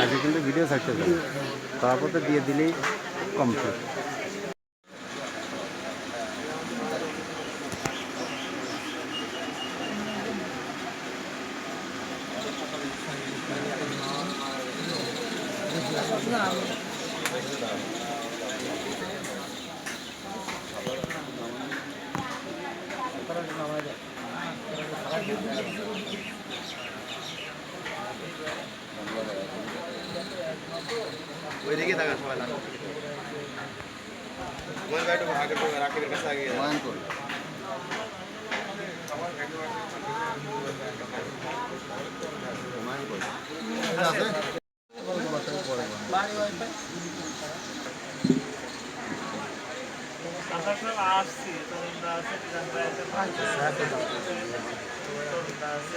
আগে কিন্তু ভিডিও ছাড়তে যাবে তারপর তো দিয়ে দিলেই কমপ্লিট ওইদিকে থাকা সবাই লাগো তোমার গাড়িটা আগে রাকিবের কাছে আগে আসছি তরুণরা আছে কিষানরা আছে তরুণরা আছে